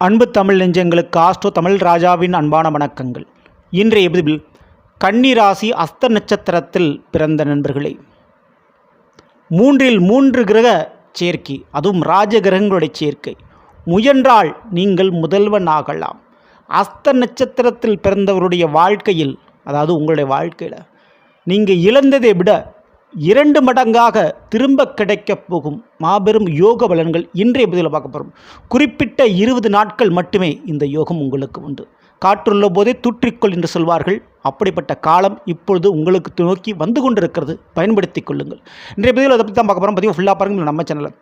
அன்பு தமிழ் நெஞ்சங்களுக்கு ஆஸ்ட்ரோ தமிழ் ராஜாவின் அன்பான வணக்கங்கள். இன்றைய பதிவில் கன்னிராசி அஸ்த நட்சத்திரத்தில் பிறந்த நண்பர்களே. மூன்றில் மூன்று கிரக சேர்க்கை அதுவும் ராஜ கிரகங்களுடைய சேர்க்கை. முயன்றால் நீங்கள் முதல்வன் ஆகலாம் அஸ்த நட்சத்திரத்தில் பிறந்தவருடைய வாழ்க்கையில் அதாவது உங்களுடைய வாழ்க்கையில் நீங்கள் இழந்ததை விட இரண்டு மடங்காக திரும்ப கிடைக்கப் போகும் மாபெரும் யோக பலன்கள் இன்றைய பதிவில் பார்க்க போகிறோம். குறிப்பிட்ட இருபது நாட்கள் மட்டுமே இந்த யோகம் உங்களுக்கு உண்டு. காற்றுள்ள போதே தூற்றிக்கொள் என்று சொல்வார்கள். அப்படிப்பட்ட காலம் இப்பொழுது உங்களுக்கு நோக்கி வந்து கொண்டிருக்கிறது. பயன்படுத்திக் கொள்ளுங்கள். இன்றைய பதிவில் அதை பற்றி தான் பார்க்க போகிறோம் பதிவு ஃபுல்லாக பாருங்கள். நம்ம சேனலில்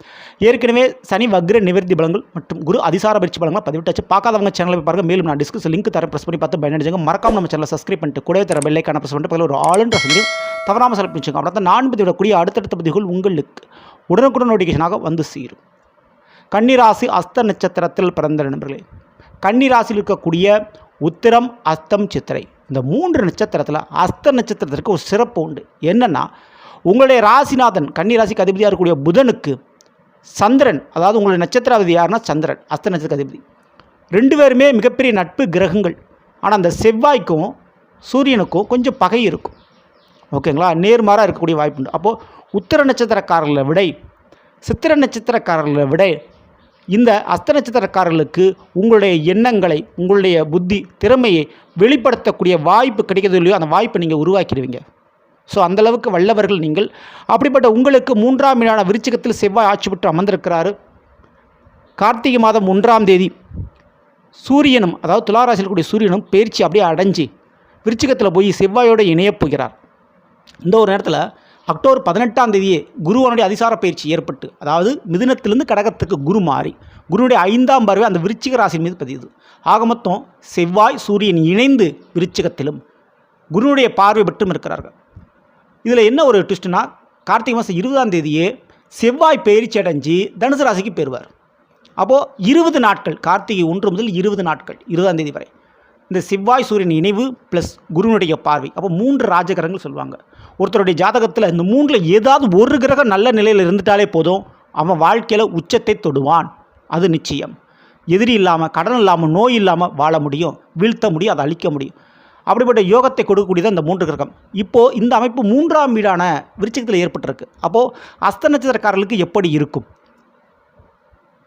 ஏற்கனவே சனி வக்ர நிவர்த்தி பலங்கள் மற்றும் குரு அதிசார பயிற்சி பலங்களை பதிவிட்டாச்சு. பார்க்காதவங்க சேனலை போய் பாருங்கள் மேலும் நான் டிஸ்கஸ் லிங்க் தர ப்ரெஸ் பண்ணி பார்த்து பயனடைஞ்சாங்க. மறக்காம நம்ம சேனலை சப்ஸ்கிரைப் பண்ணிட்டு கூடவே தர பெல்லைக்கான ப்ரெஸ் பண்ணிட்டு பக்கத்தில் ஒரு ஆளுன்ற சொல்லி தவறாமல் செலக்ட் பண்ணிச்சுங்க அப்படின்னா தான் நான் பதிவிடக்கூடிய அடுத்தடுத்த பதிவுகள் உங்களுக்கு உடனுக்குடன் நோட்டிஃபிகேஷனாக வந்து சேரும். கன்னிராசி அஸ்த நட்சத்திரத்தில் பிறந்த நண்பர்களே. கன்னிராசியில் இருக்கக்கூடிய உத்திரம் அஸ்தம் சித்திரை. இந்த மூன்று நட்சத்திரத்தில் அஸ்த நட்சத்திரத்திற்கு ஒரு சிறப்பு உண்டு. என்னென்னா உங்களுடைய ராசிநாதன் கன்னிராசிக்கு அதிபதியாக இருக்கக்கூடிய புதனுக்கு சந்திரன் அதாவது உங்களுடைய நட்சத்திராதிபதி யாருன்னா சந்திரன் அஸ்த நட்சத்திர அதிபதி. ரெண்டு பேருமே மிகப்பெரிய நட்பு கிரகங்கள். ஆனால் அந்த செவ்வாய்க்கும் சூரியனுக்கும் கொஞ்சம் பகை இருக்கும். ஓகேங்களா? நேர்மாறாக இருக்கக்கூடிய வாய்ப்பு உண்டு. அப்போது உத்திர நட்சத்திரக்காரர்களை விட சித்திர நட்சத்திரக்காரர்களை விட இந்த அஸ்த நட்சத்திரக்காரர்களுக்கு உங்களுடைய எண்ணங்களை உங்களுடைய புத்தி திறமையை வெளிப்படுத்தக்கூடிய வாய்ப்பு கிடைக்கிறது இல்லையோ அந்த வாய்ப்பை நீங்கள் உருவாக்கிடுவீங்க. ஸோ அந்தளவுக்கு வல்லவர்கள் நீங்கள். அப்படிப்பட்ட உங்களுக்கு மூன்றாம் மீனான விருச்சிகத்தில் செவ்வாய் ஆட்சி பெற்று அமர்ந்திருக்கிறாரு. கார்த்திகை மாதம் ஒன்றாம் தேதி சூரியனும் அதாவது துளாராசியில் கூடிய சூரியனும் பயிற்சி அப்படியே அடைஞ்சு விருச்சிகத்தில் போய் செவ்வாயோடு இணையப் போகிறார். இந்த ஒரு நேரத்தில் அக்டோபர் பதினெட்டாம் தேதியே குருவனுடைய அதிசார பயிற்சி ஏற்பட்டு அதாவது மிதுனத்திலிருந்து கடகத்துக்கு குரு மாறி குருனுடைய ஐந்தாம் பார்வை அந்த விருச்சிக ராசியின் மீது பதியுது. ஆக மொத்தம் செவ்வாய் சூரியன் இணைந்து விருச்சிகத்திலும் குருனுடைய பார்வை பெற்றும் இருக்கிறார்கள். இதில் என்ன ஒரு ட்விஸ்ட்னா கார்த்திகை மாதம் இருபதாம் தேதியே செவ்வாய் பயிற்சி அடைஞ்சு தனுசு ராசிக்கு பெறுவார் அப்போது இருபது நாட்கள் கார்த்திகை ஒன்று முதல் இருபது நாட்கள் இருபதாம் தேதி வரை. இந்த செவ்வாய் சூரியன் இணைவு ப்ளஸ் குருவினுடைய பார்வை. அப்போ மூன்று ராஜகிரகங்கள் சொல்லுவாங்க. ஒருத்தருடைய ஜாதகத்தில் இந்த மூன்றில் ஏதாவது ஒரு கிரகம் நல்ல நிலையில் இருந்துட்டாலே போதும். அவன் வாழ்க்கையில் உச்சத்தை தொடுவான். அது நிச்சயம். எதிரி இல்லாமல் கடன் இல்லாமல் நோய் இல்லாமல் வாழ முடியும். வீழ்த்த முடியும் அதை அழிக்க முடியும். அப்படிப்பட்ட யோகத்தை கொடுக்கக்கூடியது அந்த மூன்று கிரகம். இப்போது இந்த அமைப்பு மூன்றாம் வீடான விருச்சகத்தில் ஏற்பட்டிருக்கு. அப்போது அஸ்த நட்சத்திரக்காரர்களுக்கு எப்படி இருக்கும்?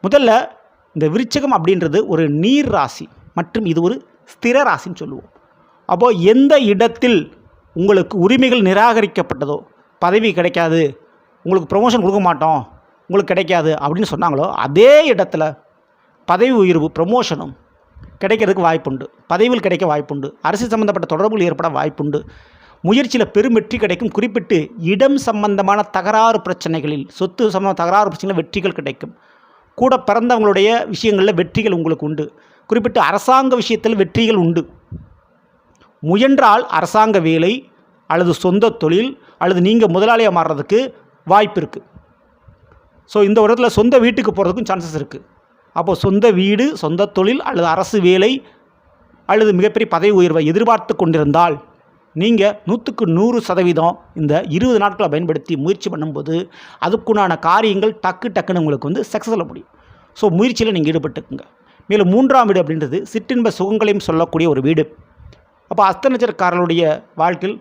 முதல்ல இந்த விருச்சகம் அப்படின்றது ஒரு நீர் ராசி. மற்றும் இது ஒரு ஸ்திர ராசின்னு சொல்லுவோம். அப்போது எந்த இடத்தில் உங்களுக்கு உரிமைகள் நிராகரிக்கப்பட்டதோ பதவி கிடைக்காது உங்களுக்கு ப்ரொமோஷன் கொடுக்க மாட்டோம் உங்களுக்கு கிடைக்காது அப்படின்னு சொன்னாங்களோ அதே இடத்துல பதவி உயர்வு ப்ரமோஷனும் கிடைக்கிறதுக்கு வாய்ப்புண்டு. பதவிகள் கிடைக்க வாய்ப்புண்டு. அரசு சம்பந்தப்பட்ட தொடர்புகள் ஏற்பட வாய்ப்புண்டு. முயற்சியில் பெரும் வெற்றி கிடைக்கும். குறிப்பிட்டு இடம் சம்பந்தமான தகராறு பிரச்சனைகளில் சொத்து சம்பந்த தகராறு பிரச்சனைகளில் வெற்றிகள் கிடைக்கும். கூட பிறந்தவங்களுடைய விஷயங்களில் வெற்றிகள் உங்களுக்கு உண்டு. குறிப்பிட்டு அரசாங்க விஷயத்தில் வெற்றிகள் உண்டு. முயன்றால் அரசாங்க வேலை அல்லது சொந்த தொழில் அல்லது நீங்கள் முதலாளியாக மாறுறதுக்கு வாய்ப்பு இருக்குது ஸோ இந்த இடத்துல சொந்த வீட்டுக்கு போகிறதுக்கும் சான்சஸ் இருக்குது அப்போது சொந்த வீடு சொந்த தொழில் அல்லது அரசு வேலை அல்லது மிகப்பெரிய பதவி உயர்வை எதிர்பார்த்து கொண்டிருந்தால் நீங்கள் நூற்றுக்கு நூறு சதவீதம் இந்த இருபது நாட்களை பயன்படுத்தி முயற்சி பண்ணும்போது அதுக்குண்டான காரியங்கள் டக்கு டக்குன்னு உங்களுக்கு வந்து சக்ஸஸ் முடியும். ஸோ முயற்சியில் நீங்கள் ஈடுபட்டுக்குங்க. மேலும் மூன்றாம் வீடு அப்படின்றது சிற்றின்ப சுகங்களையும் சொல்லக்கூடிய ஒரு வீடு. அப்போ அஸ்தநட்சத்திரக்காரர்களுடைய வாழ்க்கையில்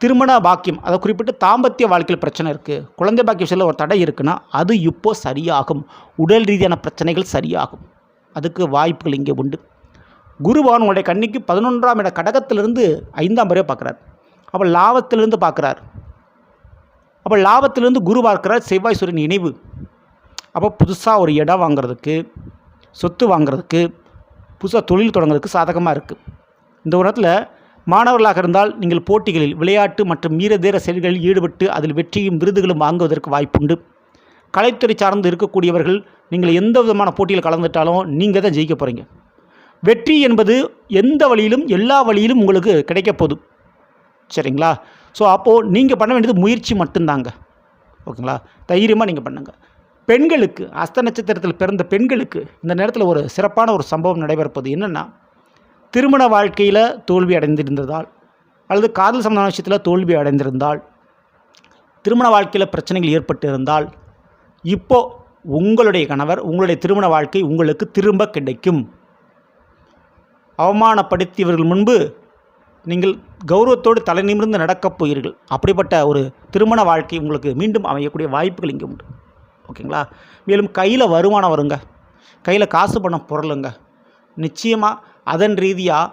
திருமண பாக்கியம் அதை குறிப்பிட்டு தாம்பத்திய வாழ்க்கையில் பிரச்சனை இருக்குது குழந்தை பாக்கியம் சொல்ல ஒரு தடை இருக்குன்னா அது இப்போ சரியாகும். உடல் ரீதியான பிரச்சனைகள் சரியாகும். அதுக்கு வாய்ப்புகள் இங்கே உண்டு. குருவான் உங்களுடைய கண்ணிக்கு பதினொன்றாம் இட கடகத்திலிருந்து ஐந்தாம் வரையை பார்க்குறார். அப்போ லாபத்திலிருந்து பார்க்குறார். அப்போ லாபத்திலிருந்து குரு பார்க்குறார் செவ்வாய் சூரியன் இணைவு. அப்போ புதுசாக ஒரு இடம் வாங்குறதுக்கு சொத்து வாங்குறதுக்கு புதுசாக தொழில் தொடங்குறதுக்கு சாதகமாக இருக்குது இந்த உரத்தில் மாணவர்களாக இருந்தால் நீங்கள் போட்டிகளில் விளையாட்டு மற்றும் மீரதேர செயல்களில் ஈடுபட்டு அதில் வெற்றியும் விருதுகளும் வாங்குவதற்கு வாய்ப்புண்டு. கலைத்துறை சார்ந்து இருக்கக்கூடியவர்கள் நீங்கள் எந்த விதமான போட்டியில் கலந்துட்டாலும் நீங்கள் தான் ஜெயிக்க போகிறீங்க வெற்றி என்பது எந்த வழியிலும் எல்லா வழியிலும் உங்களுக்கு கிடைக்க போகுது. சரிங்களா? ஸோ அப்போது நீங்கள் பண்ண வேண்டியது முயற்சி மட்டும்தாங்க. ஓகேங்களா? தைரியமாக நீங்கள் பண்ணுங்கள் பெண்களுக்கு அஸ்த நட்சத்திரத்தில் பிறந்த பெண்களுக்கு இந்த நேரத்தில் ஒரு சிறப்பான ஒரு சம்பவம் நடைபெறப்போகுது. என்னென்னா திருமண வாழ்க்கையில் தோல்வி அடைந்திருந்ததால் அல்லது காதல் சம்பந்தமான விஷயத்தில் தோல்வி அடைந்திருந்தால் திருமண வாழ்க்கையில் பிரச்சனைகள் ஏற்பட்டிருந்தால் இப்போது உங்களுடைய கணவர் உங்களுடைய திருமண வாழ்க்கை உங்களுக்கு திரும்ப கிடைக்கும். அவமானப்படுத்தியவர்கள் முன்பு நீங்கள் கௌரவத்தோடு தலை நிமிர்ந்து நடக்கப் போகிறீர்கள். அப்படிப்பட்ட ஒரு திருமண வாழ்க்கை உங்களுக்கு மீண்டும் அமையக்கூடிய வாய்ப்புகள் இங்கே உண்டு. ஓகேங்களா? மேலும் கையில் வருமானம் வருங்க. கையில் காசு பணம் பொருளுங்க. நிச்சயமாக அதன் ரீதியாக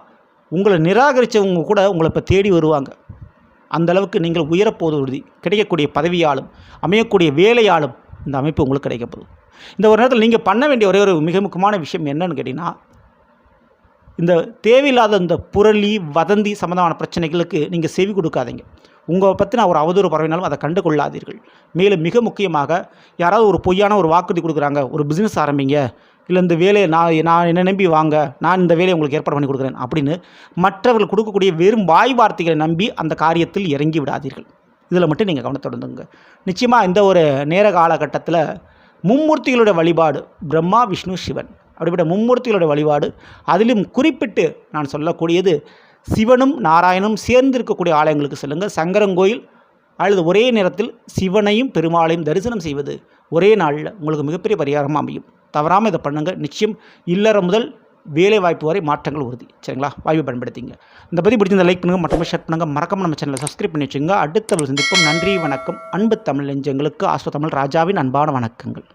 உங்களை நிராகரித்தவங்க கூட உங்களை இப்போ தேடி வருவாங்க. அந்த அளவுக்கு நீங்கள் உயரப்போது உறுதி. கிடைக்கக்கூடிய பதவியாலும் அமையக்கூடிய வேலையாலும் இந்த அமைப்பு உங்களுக்கு கிடைக்கப்போகுது இந்த ஒரு நேரத்தில் நீங்கள் பண்ண வேண்டிய ஒரே ஒரு மிக முக்கியமான விஷயம் என்னன்னு கேட்டிங்கன்னா இந்த தேவையில்லாத இந்த புரளி வதந்தி சம்மந்தமான பிரச்சனைகளுக்கு நீங்கள் செவி கொடுக்காதீங்க. உங்களை பற்றின ஒரு அவதூறு பரவினாலும் அதை கண்டு கொள்ளாதீர்கள். மேலும் மிக முக்கியமாக யாராவது ஒரு பொய்யான ஒரு வாக்குறுதி கொடுக்குறாங்க ஒரு பிஸ்னஸ் ஆரம்பிங்க இல்லை இந்த வேலையை நான் நான் என்ன நம்பி வாங்க நான் இந்த வேலையை உங்களுக்கு ஏற்பாடு பண்ணி கொடுக்குறேன் அப்படின்னு மற்றவர்கள் கொடுக்கக்கூடிய வெறும் வாய் வார்த்தைகளை நம்பி அந்த காரியத்தில் இறங்கி விடாதீர்கள். இதில் மட்டும் நீங்கள் கவனத்தொடர்ந்துங்க நிச்சயமாக இந்த ஒரு நேர காலகட்டத்தில் மும்மூர்த்திகளுடைய வழிபாடு பிரம்மா விஷ்ணு சிவன் அப்படிப்பட்ட மும்மூர்த்திகளுடைய வழிபாடு அதிலும் குறிப்பிட்டு நான் சொல்லக்கூடியது சிவனும் நாராயணும் சேர்ந்து இருக்கக்கூடிய ஆலயங்களுக்கு செல்லுங்கள். சங்கரங்கோயில் அல்லது ஒரே நேரத்தில் சிவனையும் பெருமாளையும் தரிசனம் செய்வது ஒரே நாளில் உங்களுக்கு மிகப்பெரிய பரிகாரமாக அமையும். தவறாமல் இதை பண்ணுங்கள். நிச்சயம் இல்லறம் முதல் வேலை வாய்ப்பு வரை மாற்றங்கள் உறுதி. சரிங்களா? வாய்ப்பு பயன்படுத்திங்க. இந்த பற்றி பிடிச்சிருந்த லைக் பண்ணுங்கள் மற்றும் ஷேர் பண்ணுங்கள் மறக்காம நம்ம சேனலை சப்ஸ்கிரைப் பண்ணி வச்சுங்க அடுத்த ஒரு சந்திப்போம். நன்றி வணக்கம். அன்பு தமிழ் நெஞ்சங்களுக்கு ஆஸ்வ தமிழ் ராஜாவின் அன்பான வணக்கங்கள்.